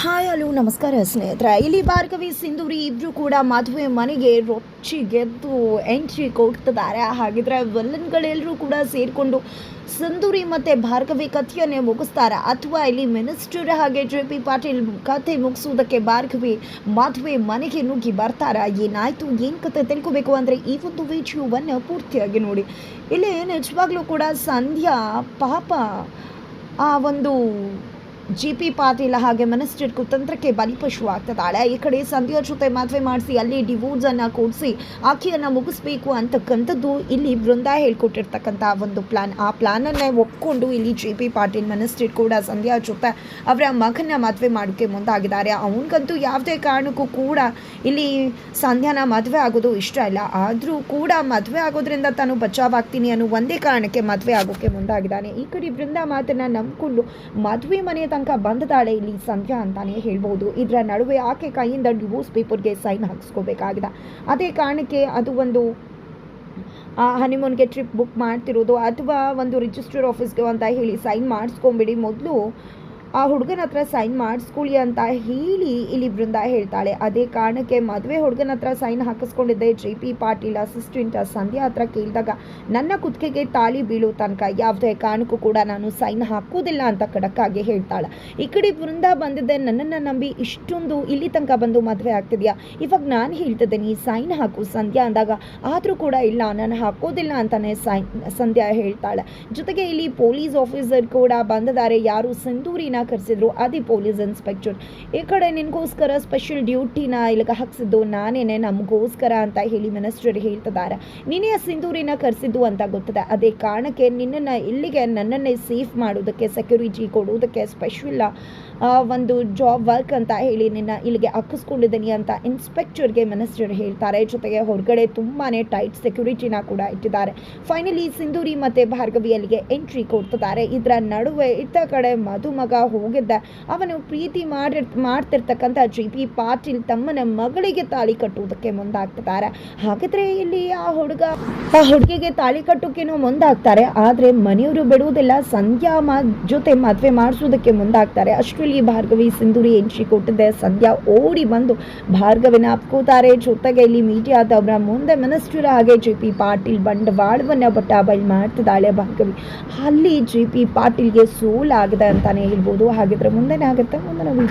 Hi, hello, ನಮಸ್ಕಾರ ಸ್ನೇಹಿತರೆ. ಇಲ್ಲಿ ಭಾರ್ಗವಿ ಸಿಂಧೂರಿ ಇಬ್ರು ಕೂಡ ಮದುವೆ ಮನೆಗೆ ರೊಚ್ಚಿ ಗೆದ್ದು ಎಂಟ್ರಿ ಕೊಡ್ತಿದ್ದಾರೆ. ಹಾಗಿದ್ರೆ ವಲ್ಲನ್ಗಳೆಲ್ಲರೂ ಕೂಡ ಸೇರಿಕೊಂಡು ಸಿಂಧೂರಿ ಮತ್ತು ಭಾರ್ಗವಿ ಕಥೆಯನ್ನೇ ಮುಗಿಸ್ತಾರ. ಅಥವಾ ಇಲ್ಲಿ ಮಿನಿಸ್ಟರ್ ಹಾಗೆ ಜೆ ಪಿ ಪಾಟೀಲ್ ಕಥೆ ಮುಗಿಸುವುದಕ್ಕೆ ಭಾರ್ಗವಿ ಮದುವೆ ಮನೆಗೆ ನುಗ್ಗಿ ಬರ್ತಾರ. ಏನಾಯಿತು, ಏನು ಕತೆ ತಿಳ್ಕೊಬೇಕು ಅಂದರೆ ಈ ಒಂದು ವಿಡಿಯೋವನ್ನು ಪೂರ್ತಿಯಾಗಿ ನೋಡಿ. ಇಲ್ಲಿ ನಿಜವಾಗ್ಲೂ ಕೂಡ ಸಂಧ್ಯಾ ಪಾಪ ಆ ಒಂದು ಜಿ ಪಿ ಪಾಟೀಲ ಹಾಗೆ ಮಿನಿಸ್ಟರ್ ಕುತಂತ್ರಕ್ಕೆ ಆಗ್ತದಾಳೆ ಈ ಕಡೆ ಸಂಧ್ಯಾ ಜೊತೆ ಮದುವೆ ಮಾಡಿಸಿ, ಅಲ್ಲಿ ಡಿವೋರ್ಸ್ ಅನ್ನ ಕೊಡಿಸಿ, ಆಕೆಯನ್ನ ಮುಗಿಸ್ಬೇಕು ಅಂತಕ್ಕಂಥದ್ದು ಇಲ್ಲಿ ಬೃಂದ ಹೇಳ್ಕೊಟ್ಟಿರ್ತಕ್ಕಂಥ ಒಂದು ಪ್ಲಾನ್ ಆ ಪ್ಲಾನನ್ನೇ ಒಪ್ಕೊಂಡು ಇಲ್ಲಿ ಜಿ ಪಿ ಪಾಟೀಲ್ ಮಿನಿಸ್ಟರ್ ಕೂಡ ಸಂಧ್ಯಾ ಜೊತೆ ಅವರ ಮಗನ ಮದುವೆ ಮಾಡೋಕ್ಕೆ ಮುಂದಾಗಿದ್ದಾರೆ. ಅವನಿಗಂತೂ ಯಾವುದೇ ಕಾರಣಕ್ಕೂ ಕೂಡ ಇಲ್ಲಿ ಸಂಧ್ಯಾನ ಮದುವೆ ಆಗೋದು ಇಷ್ಟ ಇಲ್ಲ. ಆದರೂ ಕೂಡ ಮದುವೆ ಆಗೋದ್ರಿಂದ ತಾನು ಬಚಾವಾಗ್ತೀನಿ ಅನ್ನೋ ಒಂದೇ ಕಾರಣಕ್ಕೆ ಮದುವೆ ಆಗೋಕ್ಕೆ ಮುಂದಾಗಿದ್ದಾನೆ. ಈ ಕಡೆ ಬೃಂದ ಮಾತನ್ನು ನಂಬಿಕೊಂಡು ಮದುವೆ ಮನೆಯ ತನಕ ಬಂದಿದ್ದಾಳೆ ಇಲ್ಲಿ ಸಂಧ್ಯಾ ಅಂತಾನೆ ಹೇಳ್ಬೋದು. ಇದರ ನಡುವೆ ಆಕೆ ಕೈಯಿಂದ ಡಿವೋರ್ಸ್ ಪೇಪರ್ಗೆ ಸೈನ್ ಹಾಕಿಸ್ಕೋಬೇಕಾಗಿದೆ. ಅದೇ ಕಾರಣಕ್ಕೆ ಅದು ಒಂದು ಹನಿಮೂನ್ಗೆ ಟ್ರಿಪ್ ಬುಕ್ ಮಾಡ್ತಿರೋದು ಅಥವಾ ಒಂದು ರಿಜಿಸ್ಟರ್ ಆಫೀಸ್ಗೆ ಅಂತ ಹೇಳಿ ಸೈನ್ ಮಾಡಿಸ್ಕೊಂಬಿಡಿ. ಮೊದಲು ಆ ಹುಡುಗನ ಹತ್ರ ಸೈನ್ ಮಾಡಿಸ್ಕೊಳ್ಳಿ ಅಂತ ಹೇಳಿ ಇಲ್ಲಿ ಬೃಂದ ಹೇಳ್ತಾಳೆ. ಅದೇ ಕಾರಣಕ್ಕೆ ಮದುವೆ ಹುಡುಗನ ಹತ್ರ sign ಹಾಕಿಸ್ಕೊಂಡಿದ್ದೆ J P Patil assistant Sandhya ಹತ್ರ ಕೇಳಿದಾಗ, ನನ್ನ ಕುತ್ತಿಗೆಗೆ ತಾಳಿ ಬೀಳೋ ತನಕ ಯಾವುದೇ ಕಾರಣಕ್ಕೂ ಕೂಡ ನಾನು ಸೈನ್ ಹಾಕೋದಿಲ್ಲ ಅಂತ ಖಡಕ್ಕಾಗಿ ಹೇಳ್ತಾಳೆ. ಈ ಕಡೆ ಬೃಂದ ಬಂದಿದ್ದೆ. ನನ್ನನ್ನು ನಂಬಿ ಇಷ್ಟೊಂದು ಇಲ್ಲಿ ತನಕ ಬಂದು ಮದುವೆ ಆಗ್ತಿದೆಯಾ? ಇವಾಗ ನಾನು ಹೇಳ್ತಿದ್ದೀನಿ ಸೈನ್ ಹಾಕು ಸಂಧ್ಯಾ ಅಂದಾಗ ಆದರೂ ಕೂಡ ಇಲ್ಲ, ನಾನು ಹಾಕೋದಿಲ್ಲ ಅಂತಾನೆ ಸೈನ್ ಸಂಧ್ಯಾ ಹೇಳ್ತಾಳೆ. ಜೊತೆಗೆ ಇಲ್ಲಿ ಪೊಲೀಸ್ ಆಫೀಸರ್ ಕೂಡ ಬಂದಿದ್ದಾರೆ. ಯಾರು ಸಿಂಧೂರಿನ ಕರೆಸಿದ್ರು ಅದೇ ಪೊಲೀಸ್ ಇನ್ಸ್ಪೆಕ್ಟರ್ ಈ ಕಡೆ ನಿನಗೋಸ್ಕರ ಸ್ಪೆಷಲ್ ಡ್ಯೂಟಿನ ಇಲ್ಲಿಗೆ ಹಾಕ್ಸಿದ್ದು ನಾನೇನೆ ನಮಗೋಸ್ಕರ ಅಂತ ಹೇಳಿ ಮಿನಿಸ್ಟರ್ ಹೇಳ್ತಿದ್ದಾರೆ. ನೀನೇ ಸಿಂಧೂರಿನ ಕರೆಸಿದ್ದು ಅಂತ ಗೊತ್ತದೆ. ಅದೇ ಕಾರಣಕ್ಕೆ ನಿನ್ನನ್ನು ಇಲ್ಲಿಗೆ ನನ್ನನ್ನೇ ಸೇಫ್ ಮಾಡೋದಕ್ಕೆ ಸೆಕ್ಯೂರಿಟಿ ಕೊಡೋದಕ್ಕೆ ಸ್ಪೆಷಲ್ ಒಂದು ಜಾಬ್ ವರ್ಕ್ ಅಂತ ಹೇಳಿ ನಿನ್ನ ಇಲ್ಲಿಗೆ ಹಾಕಿಸ್ಕೊಂಡಿದ್ದೀನಿ ಅಂತ ಇನ್ಸ್ಪೆಕ್ಟರ್ಗೆ ಮಿನಿಸ್ಟರ್ ಹೇಳ್ತಾರೆ. ಜೊತೆಗೆ ಹೊರಗಡೆ ತುಂಬಾ ಟೈಟ್ ಸೆಕ್ಯೂರಿಟಿನ ಕೂಡ ಇಟ್ಟಿದ್ದಾರೆ. ಫೈನಲಿ ಸಿಂಧೂರಿ ಮತ್ತು ಭಾರ್ಗವಿ ಎಂಟ್ರಿ ಕೊಡ್ತಿದ್ದಾರೆ. ಇದರ ನಡುವೆ ಇತ್ತ ಕಡೆ ಮಧುಮಗ ಹೋಗಿದ್ದ. ಅವನು ಪ್ರೀತಿ ಮಾಡಿರ್, ಮಾಡ್ತಿರ್ತಕ್ಕಂಥ ಜಿ ಪಿ ಪಾಟೀಲ್ ತಮ್ಮನ ಮಗಳಿಗೆ ತಾಳಿ ಕಟ್ಟುವುದಕ್ಕೆ ಮುಂದಾಗ್ತಿದ್ದಾರೆ. ಹಾಗಿದ್ರೆ ಇಲ್ಲಿ ಆ ಹುಡುಗ, ಆ ಹುಡುಗಿಗೆ ತಾಳಿ ಕಟ್ಟೋಕೆನೋ ಮುಂದಾಗ್ತಾರೆ. ಆದರೆ ಮನೆಯವರು ಬಿಡುವುದಿಲ್ಲ, ಸಂಧ್ಯಾ ಮ, ಜೊತೆ ಮದುವೆ ಮಾಡಿಸೋದಕ್ಕೆ ಮುಂದಾಗ್ತಾರೆ. ಅಷ್ಟರಲ್ಲಿ ಭಾರ್ಗವಿ, ಸಿಂಧೂರಿ ಎಂಟ್ರಿ ಕೊಟ್ಟಿದ್ದೆ ಸಂಧ್ಯಾ ಓಡಿ ಬಂದು ಭಾರ್ಗವಿನ ಅಪ್ಕೋತಾರೆ. ಜೊತೆಗೆ ಇಲ್ಲಿ ಮೀಡಿಯಾದವರ ಮುಂದೆ ಮಿನಿಸ್ಟರ್ ಹಾಗೆ ಜೆ ಪಿ ಪಾಟೀಲ್ ಬಂಡವಾಳವನ್ನ ಬಟ್ಟ ಬಯಲು ಮಾಡ್ತಿದ್ದಾಳೆ ಭಾರ್ಗವಿ. ಅಲ್ಲಿ ಜೆ ಪಿ ಪಾಟೀಲ್ಗೆ ಸೋಲಾಗಿದೆ ಅಂತಾನೆ ಹೇಳ್ಬೋದು. ಹಾಗಿದ್ರೆ ಮುಂದೆನೇ ಆಗುತ್ತೆ ಮುಂದಿನ ವಿಡಿಯೋ